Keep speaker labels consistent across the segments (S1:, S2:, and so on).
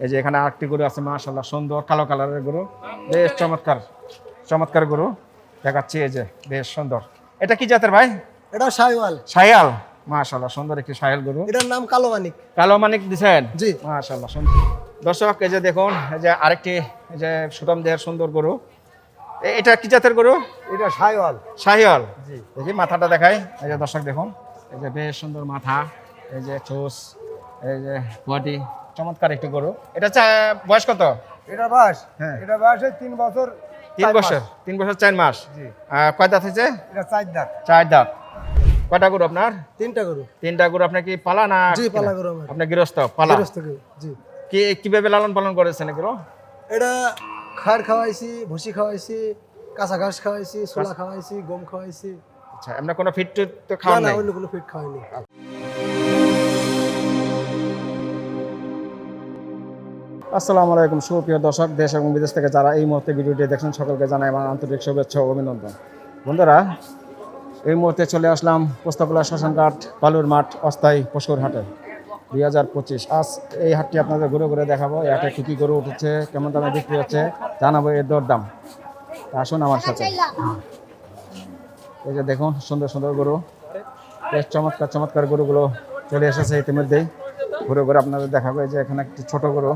S1: এই যে এখানে আরেকটি গরু আছে মাশাল্লাহ সুন্দর কালো কালারের গরু। বেশ চমৎকার চমৎকার গরু। দেখাচ্ছি এই যে বেশ সুন্দর। এটা কি জাতের ভাই?
S2: এটা শাইওয়াল
S1: সায়াল মাশাল্লাহ সুন্দর একটি সায়াল গরু।
S2: এটার নাম কালো মানিক।
S1: কালো মানিক দিছেন?
S2: জি।
S1: মাশাল্লাহ সুন্দর। দর্শক এই যে দেখুন এই যে আরেকটি এই যে সুতম দেহের সুন্দর গরু। এটা কি জাতের গরু?
S2: এটা শাইওয়াল
S1: শাহিয়াল
S2: জি।
S1: দেখি মাথাটা দেখাই। এই যে দর্শক দেখুন। এই যে বেশ সুন্দর মাথা। এই যে চোষ এই যে বডি চমৎকার একটি গরু। এটা বয়স কত?
S2: এটা বাস
S1: হ্যাঁ।
S2: এটা এই তিন বছর
S1: তিন বছর তিন বছর চার মাস। কয় দাঁত হয়েছে?
S2: এটা চার দাঁত।
S1: চার দাঁত। কয়টা গরু আপনার?
S2: তিনটা গরু।
S1: তিনটা গরু। আপনার কি পালা না
S2: জি পালা গরু আমার।
S1: আপনার গৃহস্থ পালা।
S2: গৃহস্থ গরু, জি।
S1: কি কীভাবে লালন পালন করেছেন এগুলো?
S2: এটা খার খাওয়াইছি ভুসি খাওয়াইছি কাঁচা ঘাস খাওয়াইছি ছোলা খাওয়াইছি গম খাওয়াইছি।
S1: আচ্ছা আমরা কোনো ফিট তো খাওয়া
S2: না অন্য কোনো ফিট খাওয়াইনি।
S1: আসসালামু আলাইকুম। সুপ্রিয় দর্শক, দেশ এবং বিদেশ থেকে যারা এই মুহূর্তে ভিডিওটি দেখছেন, সকলকে জানাই আমার আন্তরিক শুভেচ্ছা ও অভিনন্দন। বন্ধুরা, এই মুহূর্তে চলে আসলাম পোস্তাপলা শ্মশানঘাট, বালুর মাঠ, অস্থায়ী পশুর হাটে। দুই হাজার পঁচিশ, আজ এই হাটটি আপনাদের ঘুরে ঘুরে দেখাবো, এই হাটে কী কী গরু উঠেছে, কেমন দামে বিক্রি হচ্ছে, জানাব এর দর দাম আসুন আমার সাথে। এই যে দেখুন, সুন্দর সুন্দর গরু। বেশ চমৎকার চমৎকার গরুগুলো চলে এসেছে ইতিমধ্যেই। ঘুরে ঘুরে আপনাদের দেখাবো, এই যে এখানে একটি ছোট গরু।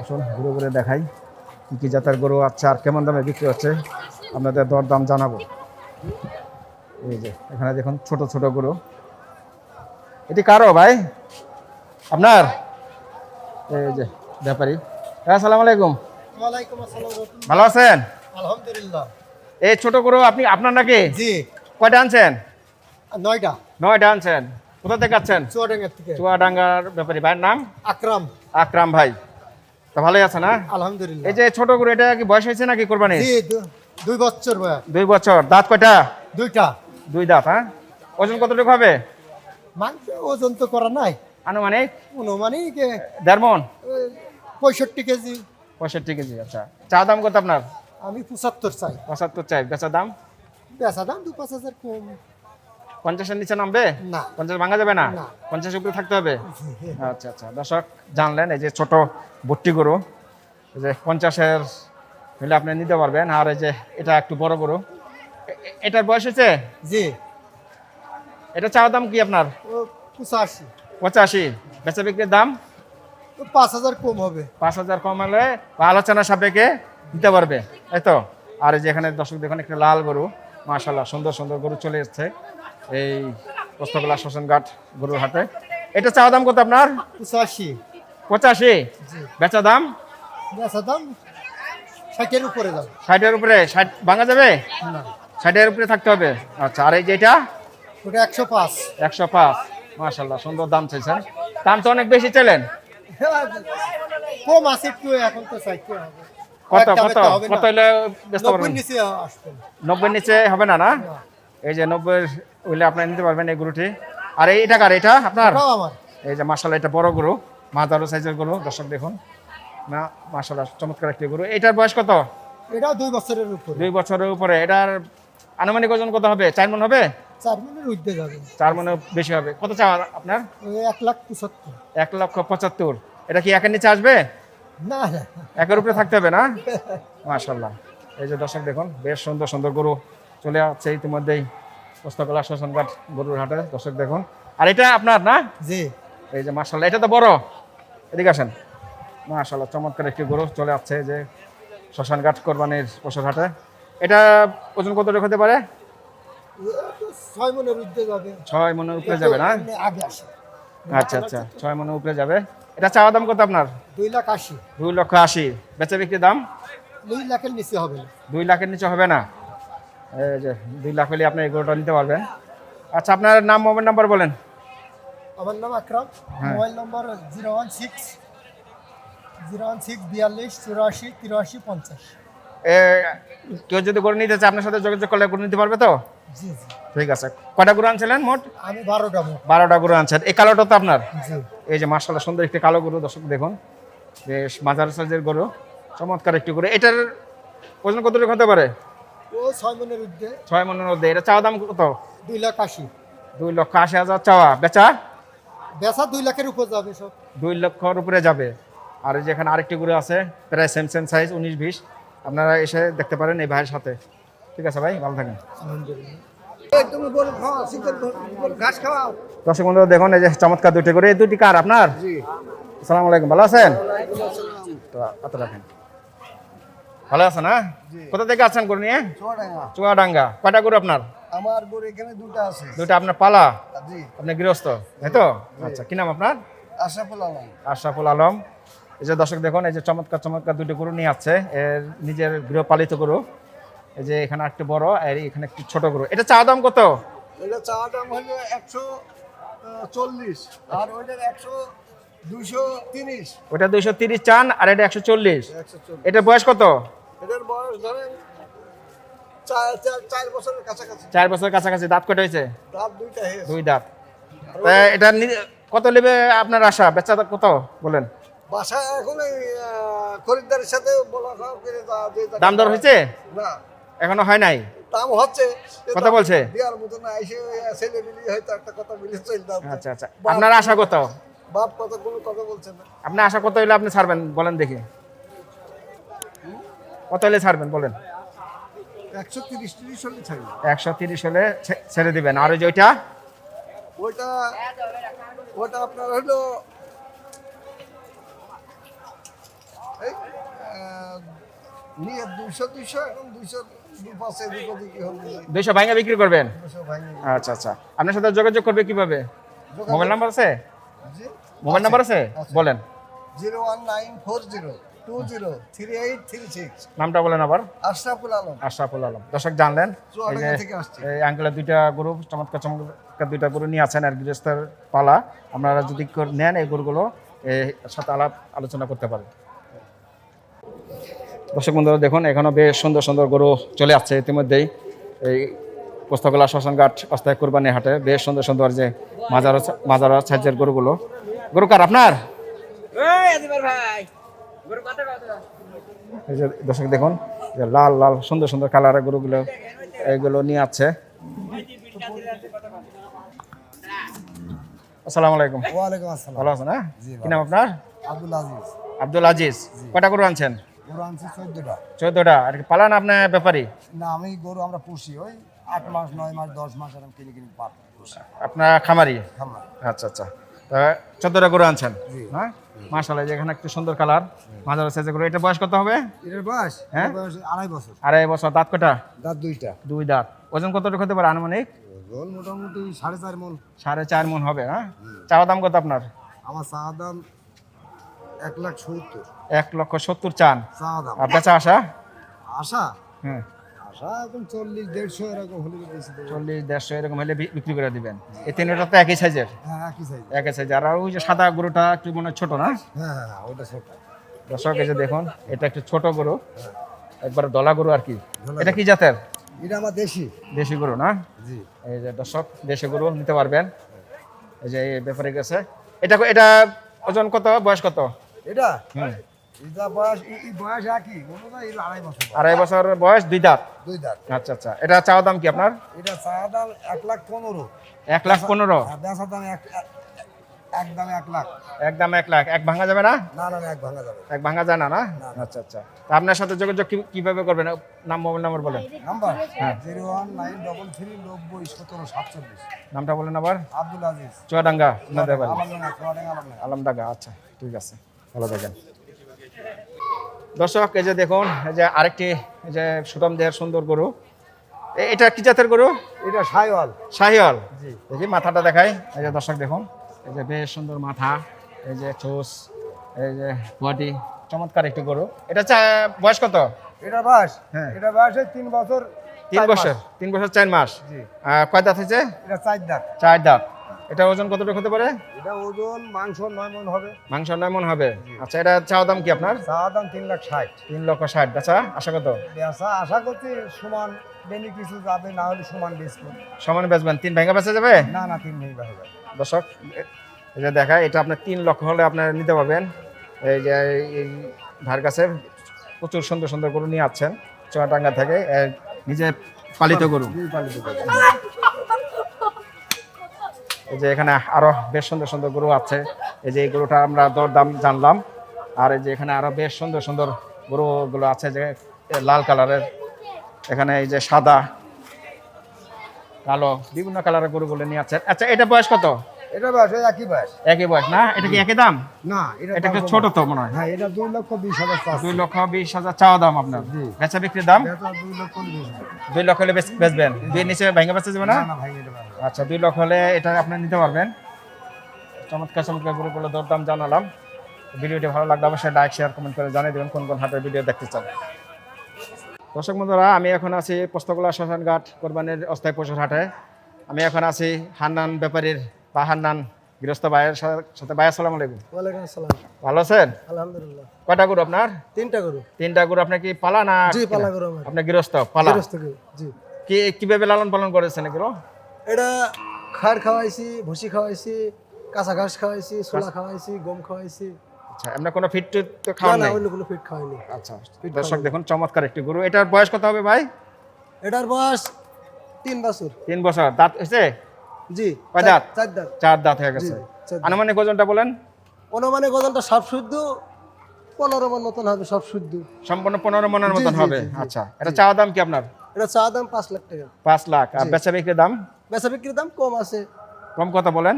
S1: আসুন ঘুরে ঘুরে দেখাই কী কী জাতের গরু আছে আর কেমন দামে বিক্রি হচ্ছে। আপনাদের দর দাম জানাব। এই যে এখানে দেখুন ছোট ছোট গরু। এটি কারও ভাই? আপনার? এই যে ব্যাপারী। হ্যাঁ আসসালামু আলাইকুম। ভালো আছেন?
S2: আলহামদুলিল্লাহ।
S1: এই ছোট গরু আপনি আপনার নাকি?
S2: জি।
S1: কয়টা আনছেন?
S2: নয়টা।
S1: নয়টা আনছেন। কোথা থেকে আনছেন
S2: চুয়াডাঙ্গার থেকে।
S1: চুয়াডাঙ্গার ব্যাপারী। ভাইয়ের নাম?
S2: আকরাম।
S1: আকরাম ভাই। তো ভালোই আছে না?
S2: আলহামদুলিল্লাহ।
S1: এই যে ছোট গরু এটা কি বয়স হয়েছে নাকি কোরবানি
S2: দুই বছর বয়স।
S1: দুই বছর। দাঁত কয়টা?
S2: দুইটা।
S1: দুই দাঁত হ্যাঁ? ওজন কতটুকু হবে?
S2: মাংস ওজন তো করা নাই।
S1: আনুমানিক?
S2: অনুমানিক এ,
S1: দেড় মন?
S2: পঁয়ষট্টি কেজি।
S1: পঁয়ষট্টি কেজি আচ্ছা। চা দাম কত আপনার?
S2: আমি পঁচাত্তর চাই।
S1: পঁচাত্তর চাই। বেচা দাম?
S2: বেচা দাম দু পাঁচ হাজার কম।
S1: পঞ্চাশের নিচে নামবে?
S2: না।
S1: পঞ্চাশ ভাঙা যাবে না। পঞ্চাশ উপরে থাকতে হবে? আচ্ছা আচ্ছা। দর্শক জানলেন এই যে ছোট ভর্তি গরু যে পঞ্চাশের হলে আপনি নিতে পারবেন। আর এই যে এটা একটু বড় গরু এটার বয়স হয়েছে?
S2: জি।
S1: এটা চাওয়া দাম কি আপনার?
S2: ও পঁচাশি।
S1: পঁচাশি। বেচা বিক্রির দাম?
S2: পাঁচ হাজার কম হবে।
S1: পাঁচ হাজার কম হলে আলোচনা সাপেক্ষে দিতে পারবে। এই তো? আর এই যে এখানে দর্শক দেখুন একটা লাল গরু। মাশাল্লাহ সুন্দর সুন্দর গরু চলে এসছে। এই পোস্তকলা শ্মশানঘাট গরুর হাটে। এটা চাওয়া দাম কত আপনার?
S2: পঁচাশি।
S1: পঁচাশি? বেচা দাম?
S2: বেচা দাম ষাটের উপরে যাবে
S1: ষাটের উপরে? ষাট ভাঙা যাবে? ষাটের উপরে থাকতে হবে? আচ্ছা আর এই যেটা?
S2: ওটা একশো পাঁচ।
S1: একশো পাঁচ। মাশাল্লাহ সুন্দর দাম চাইছেন। দাম তো অনেক বেশি চাইলেন?
S2: কম আছে একটু এখন তো হবে?
S1: কত কত। কত হলে
S2: নব্বই নিচে
S1: হবে না না। এই যে নব্বই হইলে আপনি নিতে পারবেন এই গরুটি। আর এই এটা কার? এটা আপনার? এই যে মাসাল্লাহ এটা বড় গরু মাঝারো সাইজের গরু দর্শক দেখুন। না মাসাল্লাহ চমৎকার একটি গরু। এটার বয়স কত?
S2: এটা দুই বছরের উপরে।
S1: দুই বছরের উপরে। এটার আনুমানিক ওজন কত হবে? চার মন হবে?
S2: চার যাবে।
S1: চার মনে বেশি হবে। কত চাওয়া আপনার?
S2: এক লাখ পঁচাত্তর।
S1: এক লক্ষ পঁচাত্তর। এটা কি একের নিচে আসবে?
S2: না
S1: একের উপরে থাকতে হবে না? মাশাল্লাহ এই যে দর্শক দেখুন বেশ সুন্দর সুন্দর গরু চলে আসছে ইতিমধ্যেই। পুস্তকলা শ্মশানঘাট গরুর হাটে দর্শক দেখুন। আর এটা আপনার না?
S2: জি।
S1: এই যে মাশাল্লাহ এটা তো বড়। এদিকে আসেন। মাশাল্লাহ চমৎকার একটি গরু চলে আসছে যে শ্মশানঘাট কোরবানির পশুর হাটে। এটা ওজন কত হতে পারে?
S2: ছয় মনের উঠতে যাবে।
S1: ছয় মনের উপরে যাবে না?
S2: আগে আসে।
S1: আচ্ছা আচ্ছা ছয় মনের উপরে যাবে। এটা চাওয়া দাম কত আপনার?
S2: দুই লাখ আশি।
S1: দুই লক্ষ আশি। বেচা বিক্রি দাম?
S2: দুই লাখের নিচে হবে
S1: দুই লাখের নিচে হবে না। দুই লাখ হলে আপনি এই গরুটা নিতে পারবেন। আচ্ছা আপনার নাম মোবাইল নাম্বার বলেন।
S2: আমার নাম আকরাম।
S1: হ্যাঁ।
S2: Mobile number zero one six zero one six বিয়াল্লিশ চুরাশি তিরাশি পঞ্চাশ।
S1: কেউ যদি গরু নিতে চায় আপনার সাথে যোগাযোগ করলে গরু নিতে পারবে তো?
S2: জি জি।
S1: ঠিক আছে। কয়টা গরু আনছিলেন মোট?
S2: আমি বারোটা
S1: বারোটা গরু আনছেন। এই কালোটা তো আপনার? এই যে মার্শাল্লাহ সুন্দর একটি কালো গরু দর্শক দেখুন। বেশ মাঝার সাইজের গরু। চমৎকার একটি গরু। এটার ওজন কতটুকু হতে পারে?
S2: ও ছয় মনের উঠতে
S1: ছয় মনের মধ্যে এটা চাওয়া দাম কত?
S2: দুই লাখ আশি।
S1: দুই লক্ষ আশি হাজার চাওয়া। বেচা?
S2: বেচা দুই লাখের উপর যাবে সব।
S1: দুই লক্ষর উপরে যাবে। আর এই যে এখানে আরেকটি গরু আছে প্রায় সেম সেম সাইজ উনিশ বিশ। আপনারা এসে দেখতে পারেন এই ভাইয়ের সাথে। ঠিক আছে ভাই ভালো থাকেন। দর্শক বন্ধুরা দেখুন এই যে চমৎকার দুটি করে এই দুটি কার আপনার?
S2: জি।
S1: আসসালামু আলাইকুম ভালো আছেন? তো এত রাখেন। ভালো আছেন না কোথা থেকে আছেন গরু নিয়ে?
S2: চুয়াডাঙ্গা।
S1: কয়টা গরু আপনার?
S2: আমার গরু এখানে দুটো আছে।
S1: দুটা আপনার পালা?
S2: জি।
S1: আপনি গৃহস্থ তাই তো? আচ্ছা কি নাম আপনার?
S2: আশরাফুল আলম।
S1: আশরাফুল আলম। এই যে দর্শক দেখুন এই যে চমৎকার চমৎকার দুটো গরু নিয়ে আসছে। এর নিজের গৃহপালিত গরু। এই যে এখানে একটু বড় আর এখানে একটু ছোট গরু। এটা চা দাম কত?
S2: এটা চা দাম হলো একশো চল্লিশ আর ওইটার একশো দুশো তিরিশ।
S1: ওটা দুইশো তিরিশ চান আর এটা একশো চল্লিশ। এটা বয়স কত?
S2: এটার বয়স ধরেন চার বছরের কাছাকাছি।
S1: চার বছর কাছাকাছি দাঁত কটা হয়েছে?
S2: রাত দুইটা হয়েছে।
S1: দুই দাঁত। তা এটা কত নেবে আপনার আশা? বেচা কত? বলেন।
S2: বাসায় এখন খরিদ্দারের সাথে বলা
S1: দাম দর হয়েছে?
S2: না।
S1: এখনও হয় নাই?
S2: দাম হচ্ছে।
S1: কথা বলছে?
S2: দেওয়ার মতো না এসে ছেলে মিলিয়ে হয়তো একটা কথা মিলে চলতে।
S1: আচ্ছা আচ্ছা। আপনার আশা কত?
S2: বাপ কথা কোনো কথা বলছে না।
S1: আপনার আশা কত হলে আপনি ছাড়বেন? বলেন দেখি। কত হলে ছাড়বেন বলেন।
S2: একশো তিরিশ তিরিশ হলে ছাড়ি
S1: দিবেন। আর ওই যে ওইটা?
S2: ওইটা ওটা আপনার হলো নিয়ে দুইশো দুইশো এখন দুইশো দু পাশে দুটো
S1: দুইশো ভাঙে বিক্রি করবেন? আচ্ছা আচ্ছা। আপনার সাথে যোগাযোগ করবে কীভাবে? মোবাইল নাম্বার আছে? মোবাইল নাম্বার আছে। বলেন।
S2: Zero one nine four zero. Two zero three eight three six.
S1: নামটা বলেন আবার।
S2: আশরাফুল আলম।
S1: আশরাফুল আলম। দর্শক জানলেন এই যে
S2: চুয়াডাঙ্গা থেকে আসছি।
S1: এই আঙ্কেলের দুইটা গরু চমৎকার চমৎকার দুইটা গরু নিয়ে আছেন আর গৃহস্থের পালা। আপনারা যদি নেন এই গরুগুলো সাথে আলাপ আলোচনা করতে পারেন। দর্শক বন্ধুরা দেখুন এখনও বেশ সুন্দর সুন্দর গরু চলে আসছে ইতিমধ্যেই। এই পোস্তকলা শ্মশানঘাট অস্থায়ী কোরবানি হাটে বেশ সুন্দর সুন্দর যে মাজার মাজার সাহায্যের গরুগুলো। গরু কার আপনার? এই যে দর্শক দেখুন যে লাল লাল সুন্দর সুন্দর কালারের গরুগুলো এগুলো নিয়ে আছে। আসসালামু আলাইকুম।
S2: ওয়ালাইকুম আসসালাম।
S1: ভালো আছেন হ্যাঁ? কি নাম আপনার?
S2: আব্দুল আজিজ।
S1: আব্দুল আজিজ। কয়টা গরু আনছেন?
S2: গরু আনছি চোদ্দটা।
S1: চোদ্দটা। আর কি পালান আপনার ব্যাপারী?
S2: না আমি গরু আমরা পুষি ওই আট মাস নয় মাস দশ মাস এরকম কিনে কিনে পুষি।
S1: আপনার খামারি?
S2: খামার।
S1: আচ্ছা আচ্ছা। তা চোদ্দটা গরু আনছেন
S2: জি।
S1: হ্যাঁ? মাসাল্লাহ যেখানে একটু সুন্দর কালার। মাজার সাইজের গরু। এটা বয়স কত হবে?
S2: এটার বয়স?
S1: হ্যাঁ?
S2: আড়াই বছর।
S1: আড়াই বছর। দাঁত কটা?
S2: দাঁত দুইটা।
S1: দুই দাঁত। ওজন কতটুকু হতে পারে আনুমানিক?
S2: ওজন মোটামুটি সাড়ে চার মন।
S1: সাড়ে চার মন হবে হ্যাঁ? চাওয়া দাম কত আপনার?
S2: আমার চা দাম এক লাখ সত্তর।
S1: এক লক্ষ সত্তর চান।
S2: চা দাম।
S1: আর বেচা
S2: আশা
S1: হ্যাঁ।
S2: আশা এখন চল্লিশ দেড়শো এরকম হলে
S1: চল্লিশ দেড়শো এরকম হলে বিক্রি করে দিবেন। এই তিনটা তো একই সাইজের
S2: হ্যাঁ একই সাইজ
S1: আর ওই যে সাদা গরুটা একটু মনে ছোট না?
S2: হ্যাঁ হ্যাঁ হ্যাঁ ওটা ছোট।
S1: দর্শক এই দেখুন এটা একটু ছোট গরু। একবার দলা গরু আর কি। এটা কি জাতের?
S2: এটা আমার দেশি।
S1: দেশি গরু না?
S2: জি।
S1: এই যে দর্শক দেশি গরু নিতে পারবেন। এই যে এই ব্যাপারে গেছে। এটা এটা ওজন কত? বয়স কত?
S2: এটা?
S1: হুম।
S2: আড়াই বছর বয়স।
S1: দুই দাঁত?
S2: দুই দাঁত।
S1: আচ্ছা আচ্ছা। এটা চাওয়া দাম কি আপনার?
S2: এটা দাম এক লাখ পনেরো।
S1: এক লাখ পনেরো?
S2: বেচা দাম এক লাখ।
S1: একদম এক লাখ। এক ভাঙা যাবে না?
S2: না না এক ভাঙা যাবে
S1: এক ভাঙা যায় না না? আচ্ছা আচ্ছা। তা আপনার সাথে যোগাযোগ কীভাবে করবেন? নাম মোবাইল নাম্বার বলেন।
S2: নাম্বার?
S1: হ্যাঁ।
S2: Zero one nine double three নব্বই সতেরো সাতচল্লিশ।
S1: নামটা বলেন আবার।
S2: আব্দুল আজিজ।
S1: চুয়াডাঙ্গা বাড়ি।
S2: আলমডাঙ্গা
S1: আচ্ছা। ঠিক আছে। ভালো থাকেন। দর্শক এই যে দেখুন এই যে আরেকটি এই যে সুতম দেহের সুন্দর গরু। এটা কি জাতের গরু?
S2: এটা
S1: শাহিওয়াল।
S2: জি।
S1: দেখি মাথাটা দেখাই। এই যে দর্শক দেখুন এই যে বেশ সুন্দর মাথা এই যে চোষ এই যে বডি চমৎকার একটি গরু। এটা বয়স কত?
S2: এটা বয়স
S1: হ্যাঁ।
S2: এটা বয়স তিন বছর
S1: তিন বছর তিন বছর চার মাস। কয় দাঁত হয়েছে?
S2: এটা চার দাঁত।
S1: চার দাঁত। এটা ওজন কতটুকু হতে পারে?
S2: এটা ওজন মাংস নয় মন হবে।
S1: মাংস নয় মন হবে। আচ্ছা এটা চাওয়া দাম কি আপনার?
S2: চা দাম তিন লাখ ষাট।
S1: তিন লক্ষ ষাট। বেচা? আশা কত?
S2: বেচা আশা করছি সমান বেনি কিছু যাবে না হলে সমান বেচবো।
S1: সমান বেচবেন। তিন ভেঙে বেচা যাবে?
S2: না না তিন নেই বেচা যাবে।
S1: দর্শক এই যে দেখায় এটা আপনার তিন লক্ষ হলে আপনার নিতে পারবেন। এই যে এই ধার কাছে প্রচুর সুন্দর সুন্দর গরু নিয়ে আসছেন। চুয়াটাঙ্গা থেকে নিজে পালিত গরু।
S2: পালিত করে।
S1: এই যে এখানে আরও বেশ সুন্দর সুন্দর গরু আছে। এই যে এই গরুটা আমরা দর দাম জানলাম। আর এই যে এখানে আরও বেশ সুন্দর সুন্দর গরুগুলো আছে যে লাল কালারের। এখানে এই যে সাদা কালো বিভিন্ন কালারের গরুগুলো নিয়ে আছে। আচ্ছা এটা বয়স কত?
S3: এটা বয়স একই বয়স।
S1: একই বয়স না? এটা কি একই দাম?
S3: না
S1: এটা একটু ছোট তো মনে হয়?
S3: হ্যাঁ এটা দুই লক্ষ বিশ হাজার
S1: দুই লক্ষ বিশ হাজার চাওয়া দাম আপনার?
S3: জি।
S1: বেচা বিক্রির দাম?
S3: দুই লক্ষ
S1: দুই লক্ষ হলে বেচ- বেচবেন। দুই নিচে ভেঙে বেচা যাবে না?
S3: এটা।
S1: আচ্ছা দুই লক্ষ হলে এটা আপনি নিতে পারবেন। চমৎকার চমৎকার গরুগুলো দরদাম জানালাম। ভিডিওটি ভালো লাগলে অবশ্যই লাইক শেয়ার কমেন্ট করে জানিয়ে দেবেন কোন কোন হাটের ভিডিও দেখতে চান। দর্শক বন্ধুরা আমি এখন আছি পোস্তগোলা শ্মশানঘাট কোরবানির অস্থায়ী পশুর হাটে। আমি এখন আছি হান্নান ব্যাপারীর বা হান্নান গৃহস্থ ভাইয়ের সাথে। ভাই আসসালামু আলাইকুম।
S3: ওয়ালাইকুম আসসালাম।
S1: ভালো আছেন?
S3: আলহামদুলিল্লাহ।
S1: কয়টা গরু আপনার?
S3: তিনটা গরু।
S1: তিনটা গরু আপনার কি পালা না
S3: জি পালা গরু
S1: আপনার গৃহস্থ পালা।
S3: গৃহস্থ জি।
S1: কি কীভাবে লালন পালন করেছেন এগুলো?
S3: এটা খাড় খাওয়াইছি ভুসি খাওয়াইছি কাঁচা ঘাস খাওয়াইছি ছোলা খাওয়াইছি গম খাওয়াইছি।
S1: আচ্ছা আপনার কোনো ফিট তো
S3: না
S1: খাওয়ান
S3: না অন্য কোনো ফিট খাওয়াইনি।
S1: আচ্ছা দর্শক দেখুন চমৎকার একটি গরু। এটার বয়স কত হবে ভাই?
S3: এটার বয়স তিন বছর।
S1: তিন বছর। দাঁত হয়েছে?
S3: জি
S1: কয়
S3: চার-
S1: দাঁত?
S3: চার দাঁত।
S1: চার দাঁত হয়ে গেছে। আনুমানিক ওজনটা বলেন।
S3: অনুমানিক ওজনটা সব শুদ্ধ পনেরো মন মতন হবে সব শুদ্ধ।
S1: সম্পূর্ণ পনেরো মনের মতন হবে। আচ্ছা এটা চাওয়া দাম কি আপনার?
S3: এটা চা দাম পাঁচ লাখ টাকা।
S1: পাঁচ লাখ। আর বেচা বিক্রির দাম?
S3: বেচা বিক্রির দাম কম আছে।
S1: কম কত বলেন।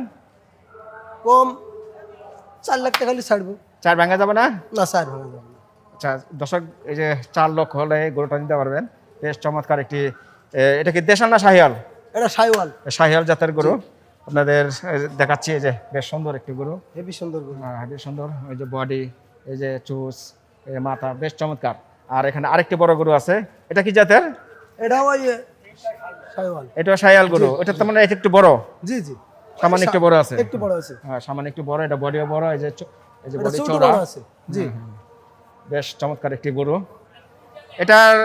S3: কম চার লাখ টাকা হলে ছাড়বো।
S1: চার ভাঙা যাবে না?
S3: না চার ভাঙা যাবে
S1: আচ্ছা দর্শক এই যে চার লক্ষ হলে গরুটা নিতে পারবেন। বেশ চমৎকার একটি এটা কি দেশাল না শাহিয়াল
S3: এটা সাইওয়াল
S1: শাহিয়াল জাতের গরু। আপনাদের দেখাচ্ছি এই যে বেশ সুন্দর একটি গরু।
S3: হেবি সুন্দর গরু।
S1: হ্যাঁ, বেশ সুন্দর। ওই যে বডি এই যে চুস এই মাথা বেশ চমৎকার। আর এখানে আরেকটি বড় গরু আছে। এটা কি জাতের?
S3: এটা ওই
S1: এটা শায়াল গরু। এটা তো মানে একটু বড়?
S3: জি জি।
S1: সামান্য একটু বড় আছে?
S3: একটু বড় আছে।
S1: হ্যাঁ সামান্য একটু বড় এটা বডিও বড় এই যে এই যে বডি চওড়া।
S3: আছে। জি।
S1: বেশ চমৎকার একটি গরু। এটার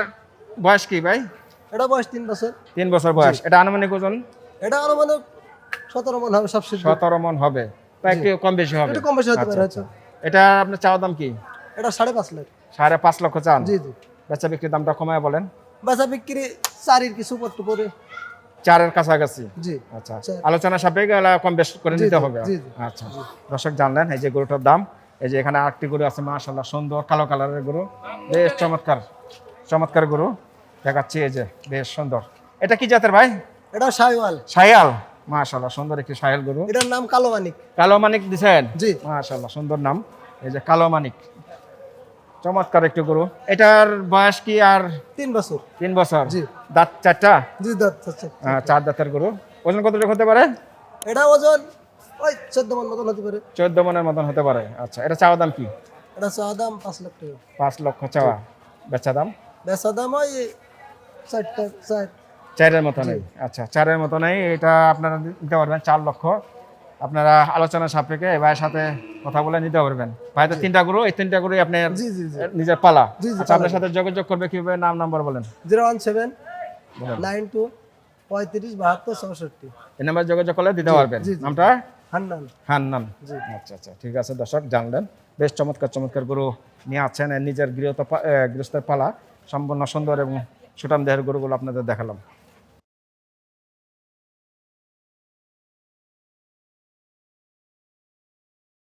S1: বয়স কি ভাই?
S3: এটা বয়স তিন বছর।
S1: তিন বছর বয়স। এটা আনুমানিক ওজন?
S3: এটা আরও মানে সতেরো মন হবে সব
S1: সতেরো মন হবে। বা একটু কম বেশি হবে।
S3: একটু কম বেশি হতে পারে
S1: আচ্ছা, আচ্ছা। এটা আপনার চাওয়া দাম কি?
S3: এটা সাড়ে পাঁচ লাখ।
S1: সাড়ে পাঁচ লক্ষ চান?
S3: জি জি।
S1: বেচা বিক্রির দামটা কমায় বলেন।
S3: বেচা বিক্রি চারির কিছু পরে
S1: চারের কাছাকাছি?
S3: জি।
S1: আচ্ছা। আলোচনা সাপেক্ষে কম বেশ করে নিতে হবে। আচ্ছা। দর্শক জানলেন এই যে গরুটার দাম এই যে এখানে আরেকটি গরু আছে মাশাল্লাহ সুন্দর কালো কালারের গরু। বেশ চমৎকার চমৎকার গরু। দেখাচ্ছি এই যে বেশ সুন্দর। এটা কি জাতের ভাই?
S3: এটা সাইওয়াল
S1: সায়াল মাশাল্লাহ সুন্দর একটি সায়াল গরু।
S3: এটার নাম কালো মানিক
S1: কালো মানিক দিছেন?
S3: জি।
S1: মাশাল্লাহ সুন্দর নাম। এই যে কালো মানিক চমৎকার একটি গরু। এটার বয়স কি আর?
S3: তিন বছর।
S1: তিন বছর।
S3: জি।
S1: দাঁত চারটা?
S3: জি দাঁত।
S1: চার দাঁতের গরু। ওজন কতটুকু হতে পারে?
S3: এটা ওজন ওই চোদ্দ মন মতন হতে পারে।
S1: চোদ্দ মনের মতন হতে পারে। আচ্ছা এটা চাওয়া দাম কি?
S3: এটা চা দাম পাঁচ লাখ টাকা।
S1: পাঁচ লক্ষ চাওয়া। বেচা দাম?
S3: বেচা দাম ওই চারটা চার।
S1: চারের মতো নেই। আচ্ছা চারের মতো নেই। এটা আপনারা নিতে পারবেন চার লক্ষ। আপনারা আলোচনা সাপেক্ষে এবার সাথে কথা বলে নিতে পারবেন। ভাইদের তিনটা গুরু এই তিনটা
S3: জি জি
S1: নিজের পালা। আচ্ছা আপনার সাথে যোগাযোগ করবে কীভাবে? নাম নাম্বার বলেন।
S3: Zero one seven nine two পঁয়ত্রিশ বাহাত্তর চৌষট্টি।
S1: এই নাম্বার যোগাযোগ করলে দিতে পারবেন। নামটা?
S3: হান্নান।
S1: হান্নান।
S3: জি।
S1: আচ্ছা আচ্ছা ঠিক আছে দর্শক জানলেন। বেশ চমৎকার চমৎকার গরু নিয়ে আছেন নিজের গৃহস্থ গৃহস্থের পালা। সম্পূর্ণ সুন্দর এবং সুটাম দেহের গরুগুলো আপনাদের দেখালাম।